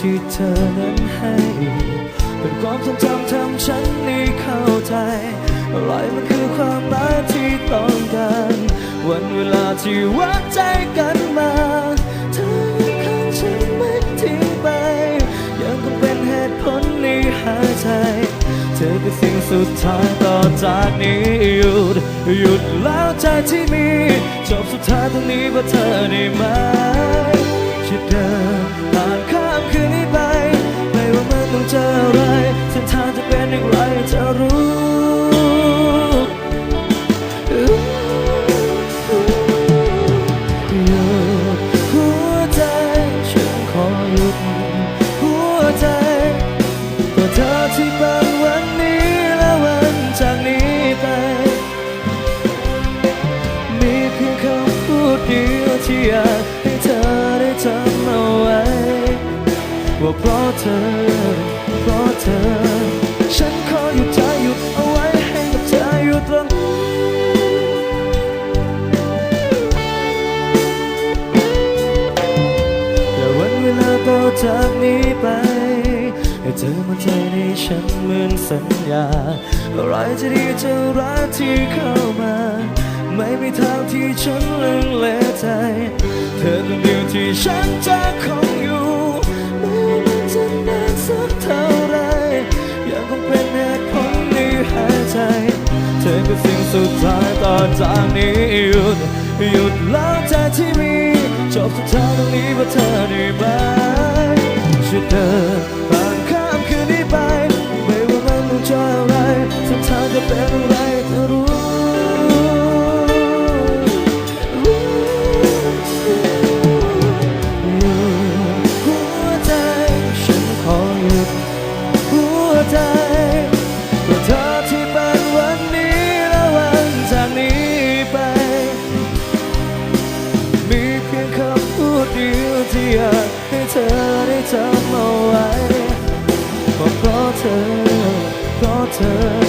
ที่เธอนั้นให้ เป็นความทรงจำทำฉันนี้เข้าใจอะไรมันคือความหมายที่ต้องการ วันเวลาที่วัดใจกันมาเธอยังข้างฉันไม่ทิ้งไป ยังคงเป็นเหตุผลในหายใจ เธอคือสิ่งสุดท้ายต่อจากนี้หยุด หยุดแล้วใจที่มี จบสุดท้ายตรงนี้เพราะเธอได้มจ ที่อยากให้เธอได้จำเอาไว้ ว่าเพราะเธอ เพราะเธอ ฉันขอหยุดใจหยุดเอาไว้ให้กับเธออยู่ตรงนี้แต่วันเวลาต่อจากนี้ไป ให้เธอมาใจในฉันเหมือนสัญญาอะไรจะดีจะร้ายที่เข้ามา ไม่มีทางที่ฉันลืมเลใจ เธอคนเดียวที่ฉันจะคงอยู่ไม่ว่ามันจะนานสักเท่าไรยังคงเป็นเหตุผลในหายใจ เธอคือสิ่งสุดท้ายต่อจากนี้หยุดหยุดแล้วใจที่มี จบสุดท้ายตรงนี้เพราะเธอ เ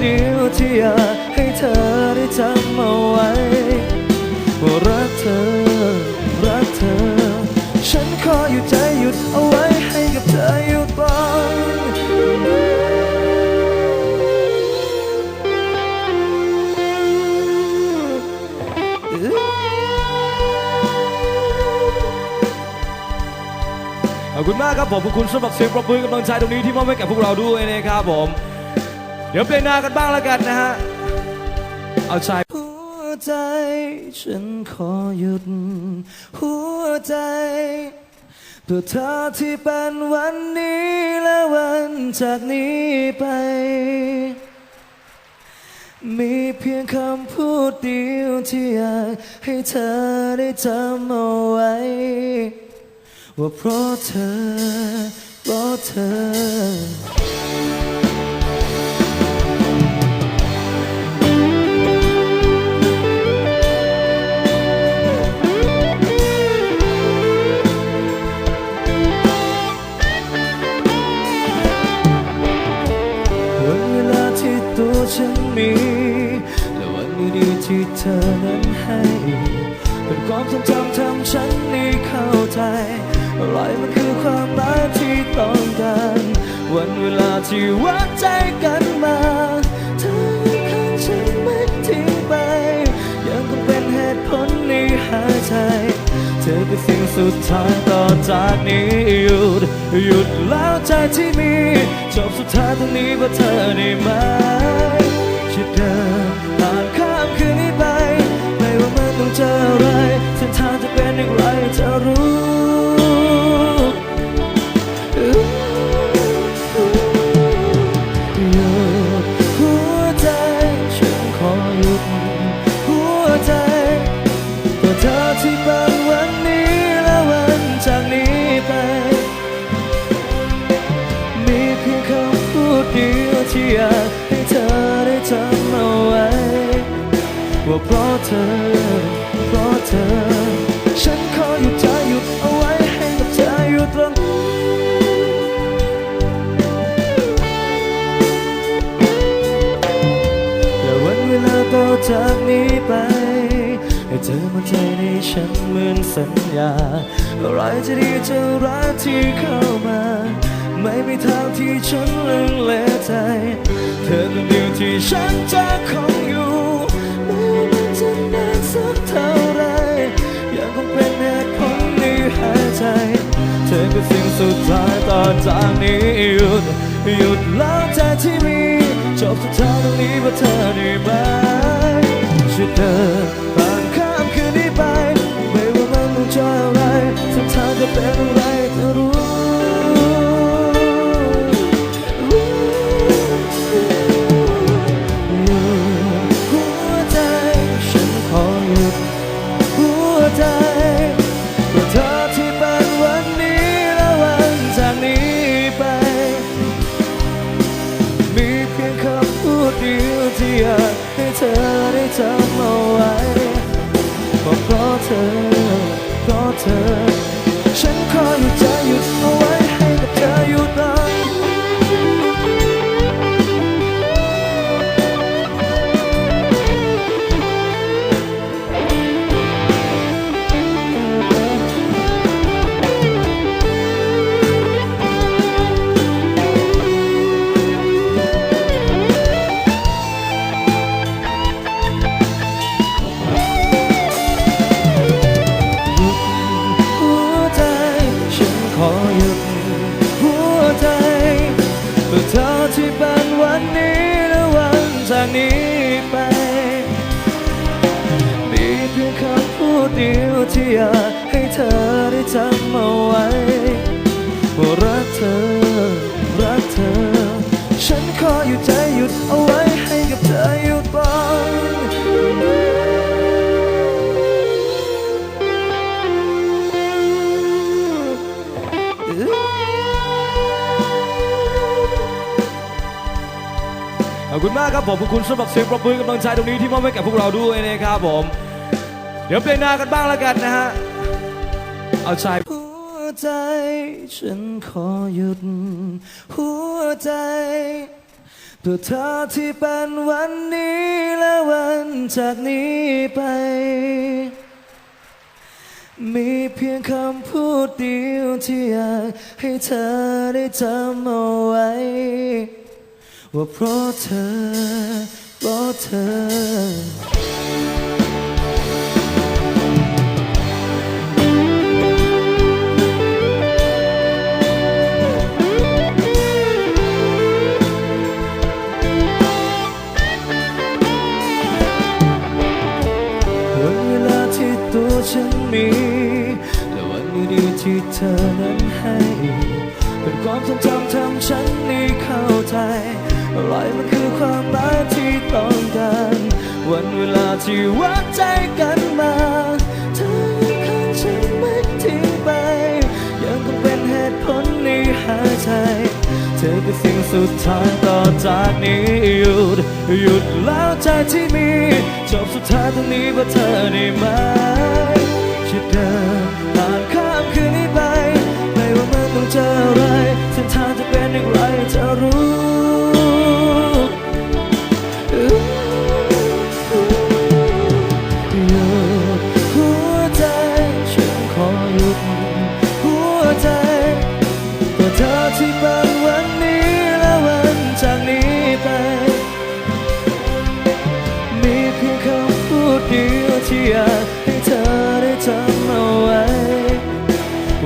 เดียวที่อยากให้เธอได้จำเอาไว้ว่ารักเธอ รักเธอ ฉันขอหยุดใจหยุดเอาไว้ให้กับเธออยู่ตรงนี้ขอบคุณมากครับผมขอบคุณสำหรับเสียงปรบมือกำลังใจตรงนี้ที่มอบให้แก่พวกเราด้วยนะครับผม เดี๋ยวเพลงหน้ากันบ้างแล้วกันนะฮะ เอาใจหัวใจฉันขอหยุด หัวใจเพื่อเธอที่เป็นวันนี้และวันจากนี้ไป มีเพียงคำพูดเดียวที่อยากให้เธอได้จำเอาไว้ ว่าเพราะเธอเพราะเธอ ฉันมี และวันดีๆที่เธอนั้นให้ เป็นความทรงจำทำฉันนี้เข้าใจอะไรมันคือความหมายที่ต้องการ วันเวลาที่วัดใจกันมาเธอยังข้างฉันไม่ทิ้งไป ยังคงเป็นเหตุผลในหายใจ เธอคือสิ่งสุดท้ายต่อจากนี้หยุดหยุดแล้วใจที่มี จบสุดท้ายตรงนี้เพราเธอได้ไหม จะ ธอ เพราะเธอ ฉันขอหยุดใจหยุดเอาไว้ให้กับเธออยู่ตรงนี้และวันเวลาต่อจากนี้ไป ให้เธอมั่นใจในฉันเหมือนสัญญาอะไรจะดีจะร้ายที่เข้ามาไม่มีทางที่ฉันลังเลใจ เธอคนเดียวที่ฉันจะคงอยู่ ธอคือสิ่งสุดท้ายต่อจากนี้หยุดหยุดแล้วใจที่มี จบสุดท้ายตรงนี้เพราะเธอได้ไหมช่วยเธอผ่านข้ามคืนนี้ไป ไม่ว่ามันต้องเจออะไรสุดท้ายจะเป็นอะไร เธอเพราะเธอ ที่เป็นวันนี้และวันจากนี้ไป มีเพียงคำพูดเดียวที่อยากให้เธอได้จำเอาไว้ว่ารักเธอ รักเธอ ฉันขอหยุดใจหยุดเอาไว้ให้กับเธออยู่ คุณมากครับผมขอบคุณสำหรับเสียงปรบมือกำลังใจตรงนี้ที่มอบให้กับพวกเราด้วยนะครับผม เดี๋ยวเปลี่ยนหน้ากันบ้างแล้วกันนะฮะ เอาชายหัวใจ ฉันขอหยุด หัวใจเพื่อเธอที่เป็นวันนี้และวันจากนี้ไป มีเพียงคำพูดเดียวที่อยากให้เธอได้จำเอาไว้ ว่าเพราะเธอเพราะเธอวันเวลาที่ตัวฉันมีและวันดีๆที่เธอนั้นให้ เป็นความทรงจำทำฉันนี้เข้าใจ อะไรมันคือความหมายที่ต้องการ วันเวลาที่วัดใจกันมาเธอยังข้างฉันไม่ทิ้งไป ยังคงเป็นเหตุผลในหายใจ เธอคือสิ่งสุดท้ายต่อจากนี้หยุดหยุดแล้วใจที่มี จบสุดท้ายตรงนี้เพราะเธอได้ไหมจะเดินผ่านข้ามคืนนี้ไป ไม่ว่ามันต้องเจออะไรเส้นทางจะเป็นอย่างไรเธอรู้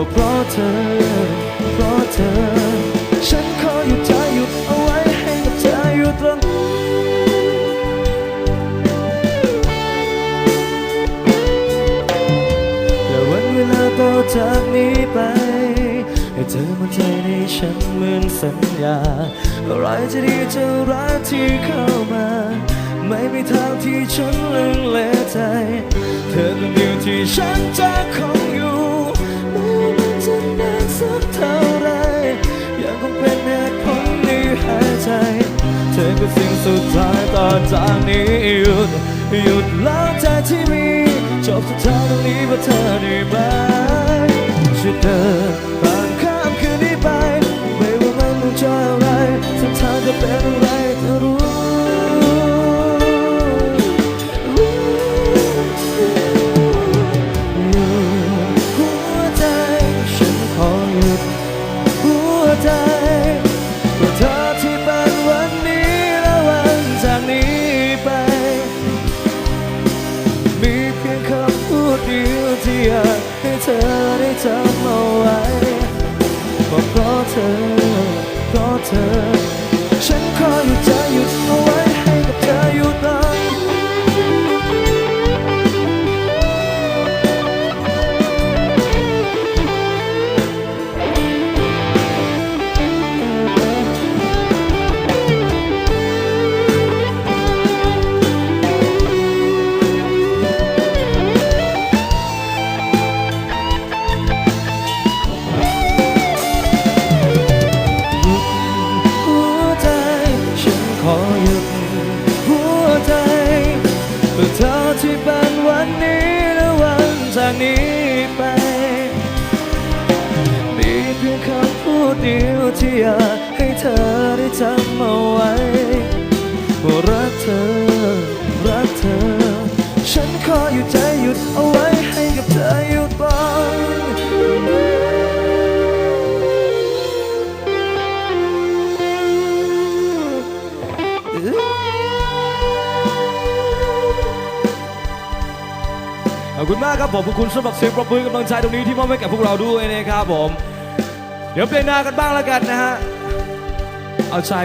ว่าเพราะเธอ เพราะเธอ ฉันขอหยุดใจหยุดเอาไว้ให้กับเธออยู่ตรงนี้และวันเวลาต่อจากนี้ไป ให้เธอมั่นใจในฉันเหมือนสัญญาอะไรจะดีจะร้ายที่เข้ามา ไม่มีทางที่ฉันลังเลใจ เธอคนเดียวที่ฉันจะคงอยู่ สุดท้ายต่อจากนี้หยุดหยุดแล้วใจที่มี จบสุดท้ายตรงนี้เพราะเธอได้ไหมช่วยเดิน เดียวที่อยากให้เธอได้จำเอาไว้ว่ารักเธอ รักเธอ ฉันขอหยุดใจหยุดเอาไว้ให้กับเธออยู่ตรงนี้ขอบคุณมากครับผมขอบคุณสำหรับเสียงปรบมือกำลังใจตรงนี้ที่มอบให้กับพวกเราด้วยนะครับผม เดี๋ยวเปลี่ยนหน้ากันบ้างแล้วกันนะฮะ เอาชาย